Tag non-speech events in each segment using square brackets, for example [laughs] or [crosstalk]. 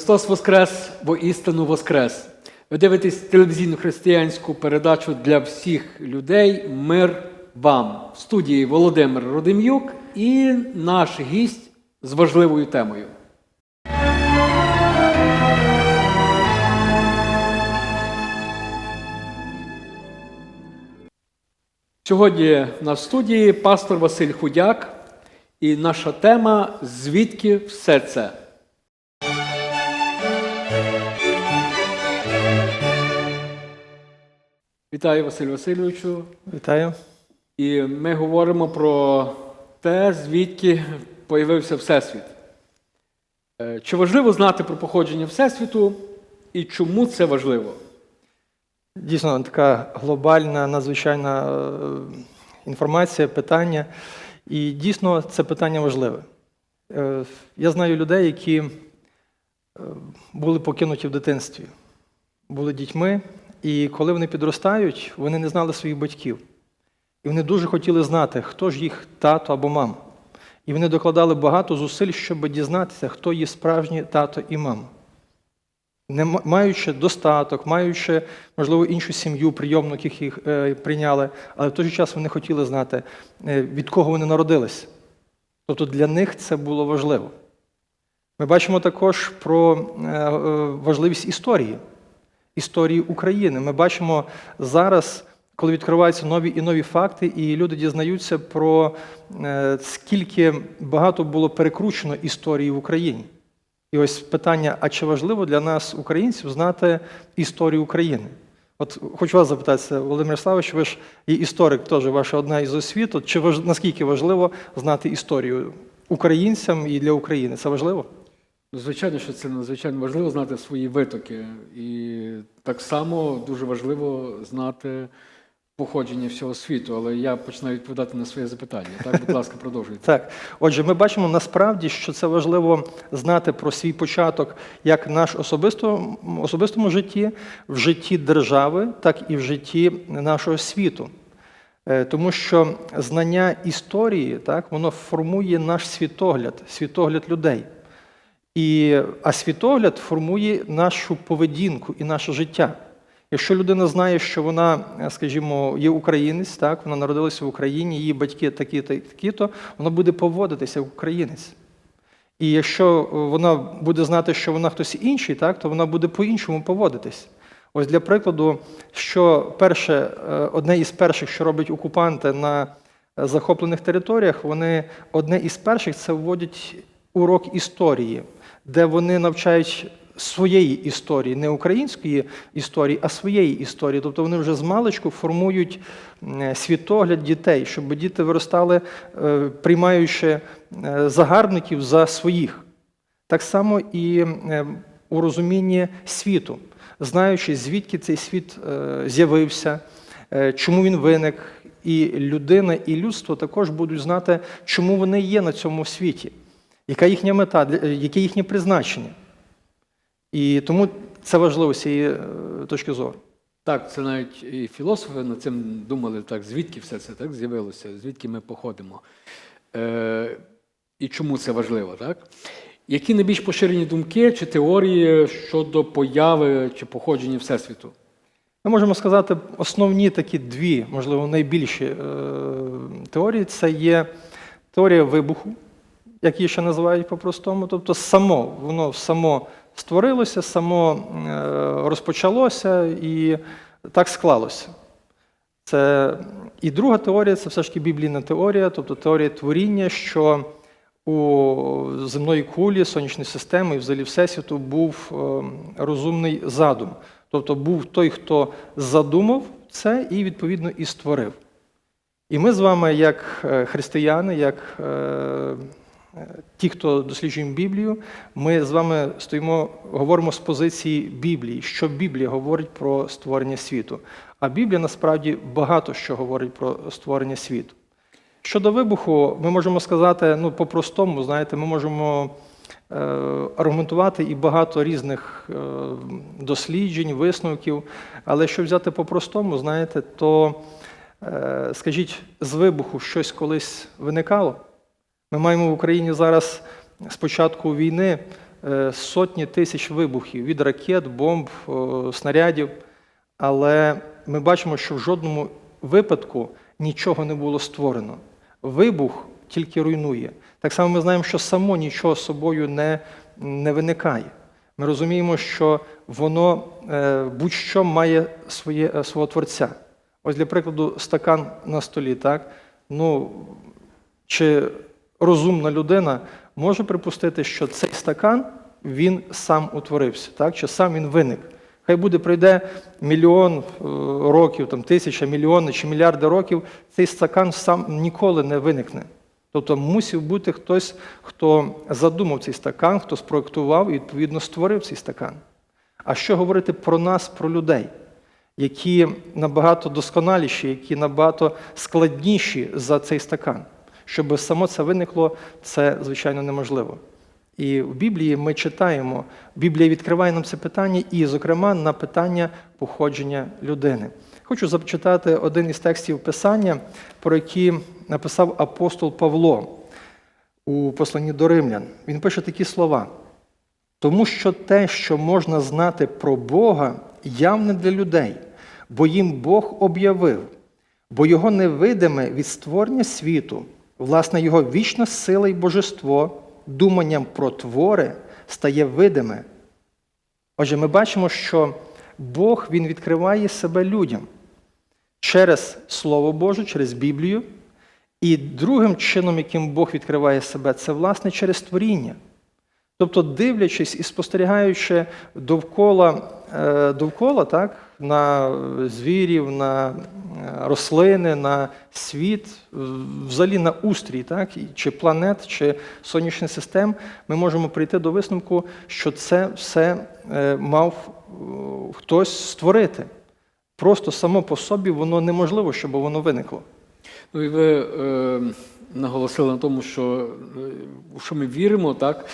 Христос Воскрес, воістину Воскрес. Ви дивитесь телевізійну християнську передачу для всіх людей Мир вам. В студії Володимир Родим'юк і наш гість з важливою темою. Сьогодні на студії пастор Василь Худяк і наша тема Звідки все це? Вітаю Василю Васильовичу. Вітаю. І ми говоримо про те, звідки появився Всесвіт. Е, Чи важливо знати про походження Всесвіту і чому це важливо? Дійсно, така глобальна, надзвичайна е, інформація, питання. І дійсно це питання важливе. Е, Я знаю людей, які були покинуті в дитинстві, були дітьми, і коли вони підростають, вони не знали своїх батьків. І вони дуже хотіли знати, хто ж їх тато або мама. І вони докладали багато зусиль, щоб дізнатися, хто є справжній тато і мама. Не маючи достаток, маючи, можливо, іншу сім'ю, прийомну, яких їх е, прийняли, але в той же час вони хотіли знати, е, від кого вони народилися. Тобто для них це було важливо. Ми бачимо також про е, е, важливість історії, історії України. Ми бачимо зараз, коли відкриваються нові і нові факти, і люди дізнаються про е, скільки багато було перекручено історії в Україні. І ось питання: а чи важливо для нас, українців, знати історію України? От хочу вас запитатися, Володимир Славович, ви ж є історик, теж ваша одна із освіт. От Чи важ... наскільки важливо знати історію українцям і для України? Це важливо? Звичайно, що це надзвичайно важливо знати свої витоки. І так само дуже важливо знати походження всього світу. Але я починаю відповідати на своє запитання. Так, будь ласка, [laughs] продовжуйте. Так, отже, ми бачимо насправді, що це важливо знати про свій початок як в наш особисто, особистому житті, в житті держави, так і в житті нашого світу. Е, Тому що знання історії, так, воно формує наш світогляд, світогляд людей. І, а світогляд формує нашу поведінку і наше життя. Якщо людина знає, що вона, е, скажімо, є українець, так, вона народилася в Україні, її батьки такі-то і такі-то, вона буде поводитися як українець. І якщо е, вона буде знати, що вона хтось інший, так, то вона буде по-іншому поводитись. Ось для прикладу, що перше, е, одне із перших, що роблять окупанти на захоплених територіях, вони одне із перших це вводять урок історії, де вони навчають своєї історії, не української історії, а своєї історії. Тобто вони вже з маличку формують світогляд дітей, щоб діти виростали, е, приймаючи е, загарбників за своїх. Так само і е, у розумінні світу, знаючи, звідки цей світ е, з'явився, е, чому він виник, і людина, і людство також будуть знати, чому вони є на цьому світі, яка їхня мета, е, яке їхнє призначення. І тому це важливо з цієї е, точки зору. Так, це навіть і філософи над цим думали, так, звідки все це так з'явилося, звідки ми походимо. Е, і чому це важливо, так? Які найбільш поширені думки чи теорії щодо появи чи походження Всесвіту? Ми можемо сказати, основні такі дві, можливо, найбільші е, теорії це є теорія вибуху, як її ще називають по-простому. Тобто само, воно само створилося, само е, розпочалося і так склалося. Це і друга теорія це все ж таки біблійна теорія, тобто теорія творіння, що у земної кулі, сонячної системи і взагалі Всесвіту був е, розумний задум. Тобто був той, хто задумав це і відповідно і створив. І ми з вами, як е, християни, як ті, хто досліджуємо Біблію, ми з вами стоїмо, говоримо з позиції Біблії, що Біблія говорить про створення світу. А Біблія насправді багато що говорить про створення світу. Щодо вибуху, ми можемо сказати, ну, по-простому, знаєте, ми можемо е, аргументувати і багато різних е, досліджень, висновків. Але якщо взяти по-простому, знаєте, то е, скажіть, з вибуху щось колись виникало? Ми маємо в Україні зараз з початку війни е, сотні тисяч вибухів від ракет, бомб, снарядів. Але ми бачимо, що в жодному випадку нічого не було створено. Вибух тільки руйнує. Так само ми знаємо, що само нічого собою не, не виникає. Ми розуміємо, що воно е, будь-що має своє, е, свого творця. Ось для прикладу, стакан на столі, так? Ну, чи розумна людина може припустити, що цей стакан він сам утворився, так? чи сам він виник. Хай буде пройде мільйон е, років, там, тисяча, мільйони чи мільярди років, цей стакан сам ніколи не виникне. Тобто мусив бути хтось, хто задумав цей стакан, хто спроектував і відповідно створив цей стакан. А що говорити про нас, про людей, які набагато досконаліші, які набагато складніші за цей стакан? Щоб само це виникло, це звичайно неможливо. І в Біблії ми читаємо, Біблія відкриває нам це питання, і, зокрема, на питання походження людини. Хочу зачитати один із текстів Писання, про які написав апостол Павло у посланні до римлян. Він пише такі слова: тому що те, що можна знати про Бога, явне для людей, бо їм Бог об'явив, бо його невидиме від створення світу, власне, його вічна сила і божество, думанням про твори стає видиме. Отже, ми бачимо, що Бог Він відкриває себе людям через Слово Боже, через Біблію. І другим чином, яким Бог відкриває себе, це власне через творіння. Тобто, дивлячись і спостерігаючи довкола, е, довкола так, на звірів, на е, рослини, на світ, взагалі на устрій, так, чи планет, чи сонячних систем, ми можемо прийти до висновку, що це все е, мав е, хтось створити. Просто само по собі воно неможливо, щоб воно виникло. Ну і ви е, наголосили на тому, що що ми віримо, так?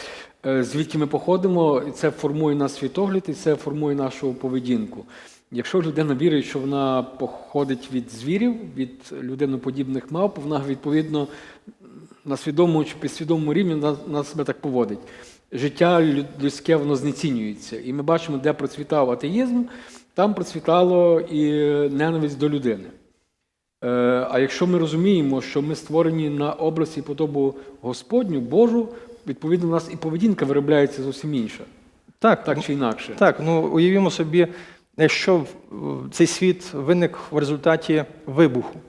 Звідки ми походимо, і це формує наш світогляд, і це формує нашу поведінку. Якщо людина вірить, що вона походить від звірів, від людиноподібних мавп, вона відповідно на свідомому чи підсвідомому рівні вона, себе так поводить. Життя людське воно знецінюється. І ми бачимо, де процвітав атеїзм, там процвітало і ненависть до людини. Е, А якщо ми розуміємо, що ми створені на образі і подобу Господню, Божу, відповідно, у нас і поведінка виробляється зовсім інша, Так, так чи інакше. Так, ну уявімо собі, якщо цей світ виник в результаті вибуху,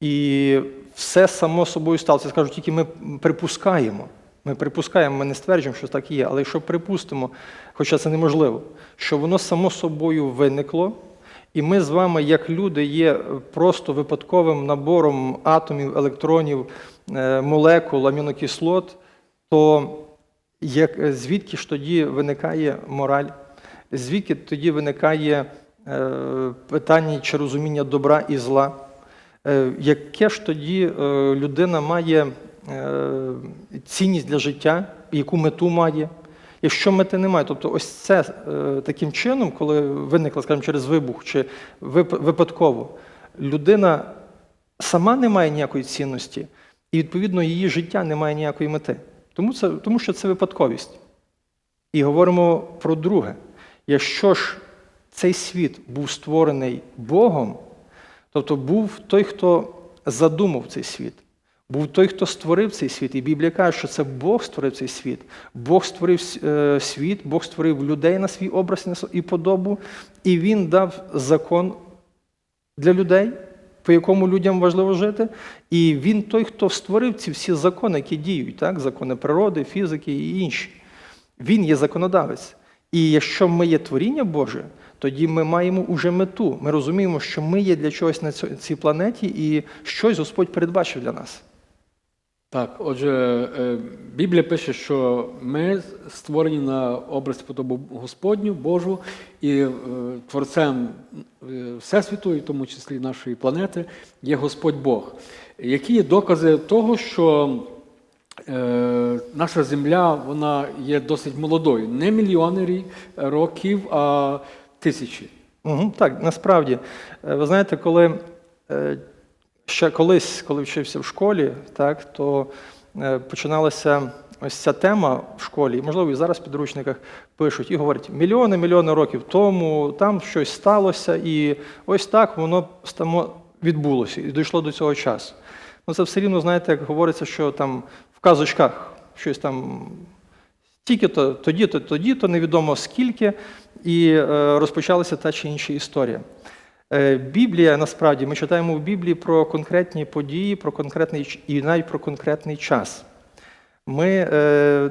і все само собою сталося. Скажу, тільки ми припускаємо. Ми припускаємо, ми не стверджуємо, що так і є, але якщо припустимо, хоча це неможливо, що воно само собою виникло, і ми з вами, як люди, є просто випадковим набором атомів, електронів, е, молекул, амінокислот, то як, звідки ж тоді виникає мораль? Звідки тоді виникає е, питання чи розуміння добра і зла? Е, яке ж тоді е, людина має цінність для життя, яку мету має? Якщо мети немає, тобто ось це таким чином, коли виникла, скажімо, через вибух чи випадково, людина сама не має ніякої цінності, і відповідно її життя не має ніякої мети. Тому, це, тому що це випадковість. І говоримо про друге. Якщо ж цей світ був створений Богом, тобто був той, хто задумав цей світ, був той, хто створив цей світ. І Біблія каже, що це Бог створив цей світ. Бог створив е, світ, Бог створив людей на свій образ і і подобу, і Він дав закон для людей, по якому людям важливо жити. І він той, хто створив ці всі закони, які діють, так? закони природи, фізики і інші. Він є законодавець. І якщо ми є творіння Боже, тоді ми маємо уже мету. Ми розуміємо, що ми є для чогось на цій планеті, і щось Господь передбачив для нас. Так, отже, е, Біблія пише, що ми створені на образ подобу Господню, Божу, і е, творцем е, Всесвіту, і в тому числі нашої планети, є Господь Бог. Які є докази того, що наша земля вона є досить молодою, не мільйони років, а тисячі. Угу, так, насправді, Е, ви знаєте, коли е, ще колись, коли вчився в школі, так, то е, починалася ось ця тема в школі, і, можливо, і зараз в підручниках пишуть і говорять, мільйони, мільйони років тому там щось сталося, і ось так воно стамо відбулося і дійшло до цього часу. Ну, це все рівно, знаєте, як говориться, що там казочках щось там тільки-то, тоді-то, тоді-то, невідомо скільки, і е, розпочалася та чи інша історія. Е, Біблія, насправді, ми читаємо в Біблії про конкретні події, про конкретний і навіть про конкретний час. Ми, е,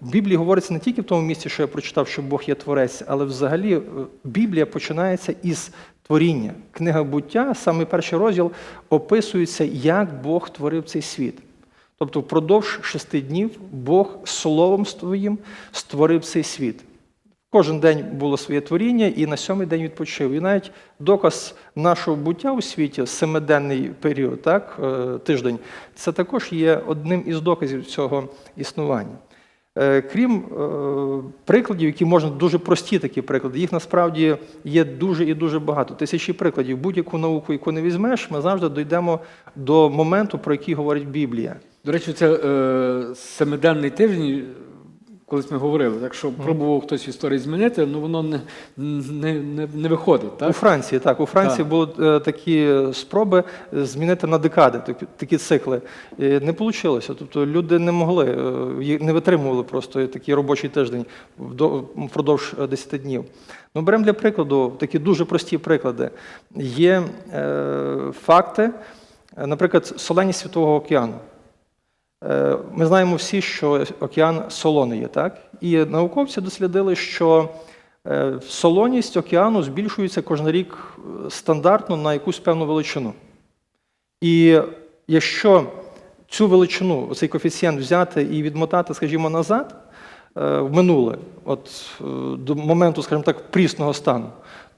в Біблії говориться не тільки в тому місці, що я прочитав, що Бог є творець, але взагалі Біблія починається із творіння. Книга буття, саме перший розділ, описується, як Бог творив цей світ. Тобто впродовж шести днів Бог словом своїм створив цей світ. Кожен день було своє творіння, і на сьомий день відпочив. І навіть доказ нашого буття у світі, семиденний період, так, е, тиждень, це також є одним із доказів цього існування. Е, Крім е, прикладів, які можна дуже прості такі приклади, їх насправді є дуже і дуже багато. Тисячі прикладів. Будь-яку науку, яку не візьмеш, ми завжди дійдемо до моменту, про який говорить Біблія. До речі, це е, семиденний тиждень, колись ми говорили, так що пробував хтось історії змінити, ну воно не, не, не, не виходить. У Франції так, у Франції Так. були е, такі спроби е, змінити на декади такі, цикли. Е, Не вийшло. Тобто люди не могли, е, не витримували просто такий робочий тиждень впродовж е, 10 днів. Ну, беремо для прикладу такі дуже прості приклади. Є е, факти, е, наприклад, соленість Світового океану. Е, Ми знаємо всі, що океан солоний є, так? І науковці дослідили, що е, солоність океану збільшується кожен рік е, стандартно на якусь певну величину. І якщо цю величину, цей коефіцієнт взяти і відмотати, скажімо, назад в минуле, от до моменту, скажімо так, прісного стану,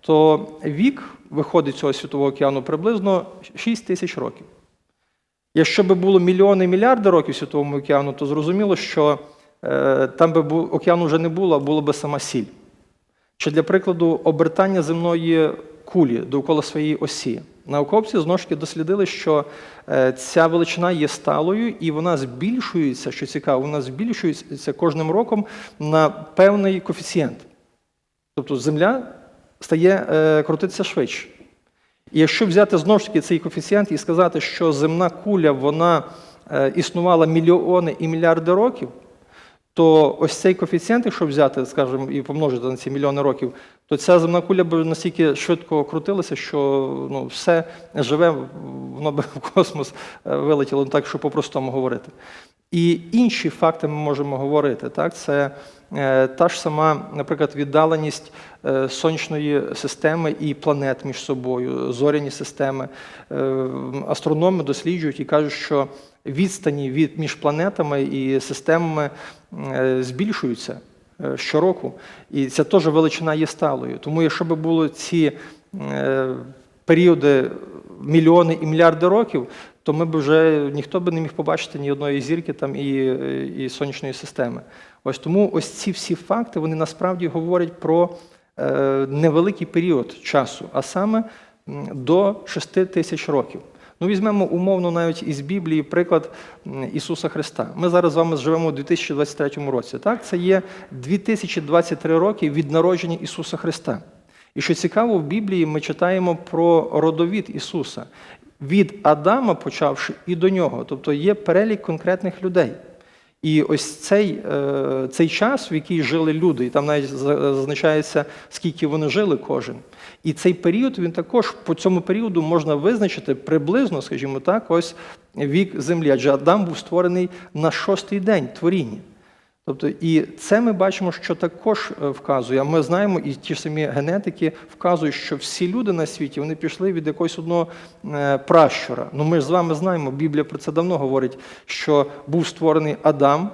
то вік виходить цього світового океану приблизно 6 тисяч років. Якщо б було мільйони і мільярди років Світовому океану, то зрозуміло, що е, там би океану вже не було, а було би сама сіль. Чи для прикладу обертання земної кулі довкола своєї осі. Науковці знову ж таки дослідили, що е, ця величина є сталою і вона збільшується, що цікаво, вона збільшується кожним роком на певний коефіцієнт. Тобто Земля стає е, крутитися швидше. І якщо взяти знову ж таки цей коефіцієнт і сказати, що земна куля вона е, існувала мільйони і мільярди років, то ось цей коефіцієнт, якщо взяти, скажімо, і помножити на ці мільйони років, то ця земна куля б настільки швидко крутилася, що ну, все живе, воно би в космос е, вилетіло, ну, так, що по-простому говорити. І інші факти ми можемо говорити. Так? Це та ж сама, наприклад, віддаленість е, сонячної системи і планет між собою, зоряні системи. Е, астрономи досліджують і кажуть, що відстані від між планетами і системами е, збільшуються е, щороку. І ця теж величина є сталою. Тому, якщо б було ці е, періоди мільйони і мільярди років, то ми б вже ніхто би не міг побачити ні одної зірки там і, і сонячної системи. Ось тому ось ці всі факти вони насправді говорять про е, невеликий період часу, а саме до 6 тисяч років. Ну, візьмемо умовно навіть із Біблії приклад Ісуса Христа. Ми зараз з вами живемо у 2023 році. Так? Це є 2023 роки від народження Ісуса Христа. І що цікаво, в Біблії ми читаємо про родовід Ісуса. Від Адама почавши і до нього. Тобто є перелік конкретних людей. І ось цей, е, цей час, в який жили люди, і там навіть зазначається, скільки вони жили кожен. І цей період він також по цьому періоду можна визначити приблизно, скажімо так, ось вік землі. Адже Адам був створений на шостий день творіння. Тобто, і це ми бачимо, що також е, вказує. А ми знаємо, і ті ж самі генетики вказують, що всі люди на світі вони пішли від якогось одного е, пращура. Ну ми ж з вами знаємо, Біблія про це давно говорить, що був створений Адам,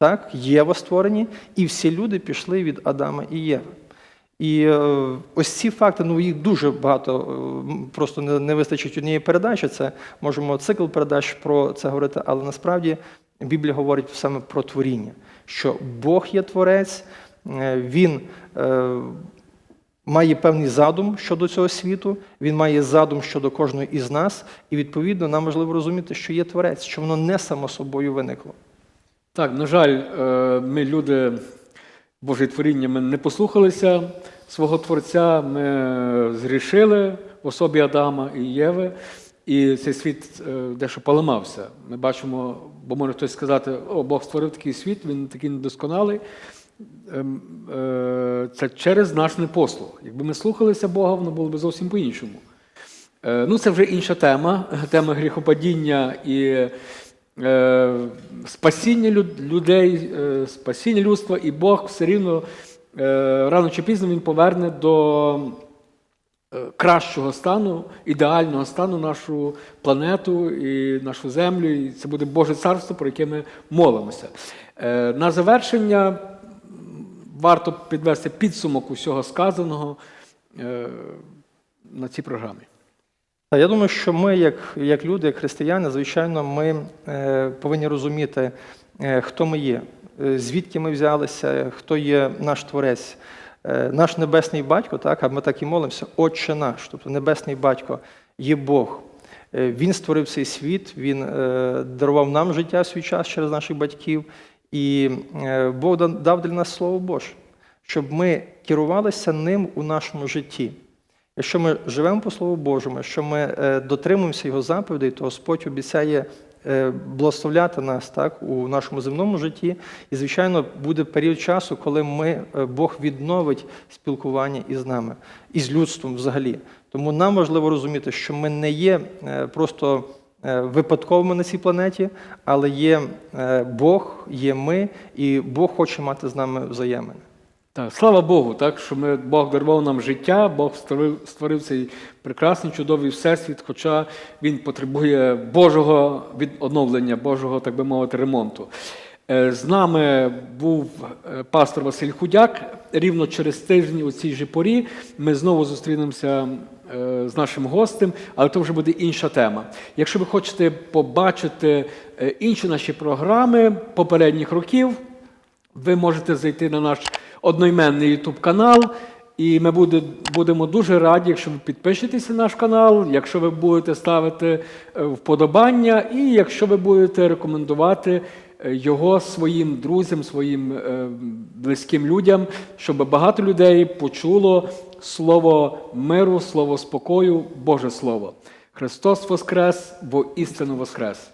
так, Єва створені, і всі люди пішли від Адама і Єви. І е, ось ці факти, ну їх дуже багато, просто не вистачить однієї передачі. Це можемо цикл передач про це говорити, але насправді Біблія говорить саме про творіння, що Бог є творець, е, Він е, має певний задум щодо цього світу, він має задум щодо кожного із нас, і відповідно нам важливо розуміти, що є творець, що воно не само собою виникло. Так, на жаль, е, ми люди Божі творіння, ми не послухалися свого Творця, ми згрішили в особі Адама і Єви, і цей світ е, дещо поламався. Ми бачимо, бо може хтось сказати, о, Бог створив такий світ, він такий недосконалий. Ем, е, Це через наш непослух. Якби ми слухалися Бога, воно було б зовсім по-іншому. Е, Ну, це вже інша тема, [laughs] тема гріхопадіння і спасіння людей, спасіння людства, і Бог все рівно рано чи пізно він поверне до кращого стану, ідеального стану нашу планету і нашу землю. І це буде Боже царство, про яке ми молимося. Е, На завершення варто підвести підсумок усього сказаного е, на цій програмі. Я думаю, що ми, як, як люди, як християни, звичайно, ми е, повинні розуміти, е, хто ми є, е, звідки ми взялися, хто є наш творець. Е, наш небесний батько, так, а ми так і молимося, Отче наш, тобто небесний батько є Бог. Е, Він створив цей світ, він е, дарував нам життя свій час через наших батьків, і Бог дав для нас Слово Боже, щоб ми керувалися ним у нашому житті. Якщо ми живемо по Слову Божому, якщо ми дотримуємося Його заповідей, то Господь обіцяє благословляти нас так, у нашому земному житті. І, звичайно, буде період часу, коли ми, е, Бог відновить спілкування із нами, із людством взагалі. Тому нам важливо розуміти, що ми не є е, просто е, випадковими на цій планеті, але є е, Бог, є ми, і Бог хоче мати з нами взаємини. Так, слава Богу, так, що ми, Бог дарував нам життя, Бог створив, створив цей прекрасний, чудовий всесвіт, хоча він потребує Божого відновлення, Божого, так би мовити, ремонту. Е, З нами був е, пастор Василь Худяк. Рівно через тиждень у цій же порі ми знову зустрінемося е, з нашим гостем, але то вже буде інша тема. Якщо ви хочете побачити інші наші програми попередніх років, ви можете зайти на наш одноіменний YouTube канал, і ми буде, будемо дуже раді, якщо ви підпишетеся на наш канал, якщо ви будете ставити е, вподобання, і якщо ви будете рекомендувати е, його своїм друзям, своїм е, близьким людям, щоб багато людей почуло слово миру, слово спокою, Боже Слово. Христос Воскрес, бо істину Воскрес!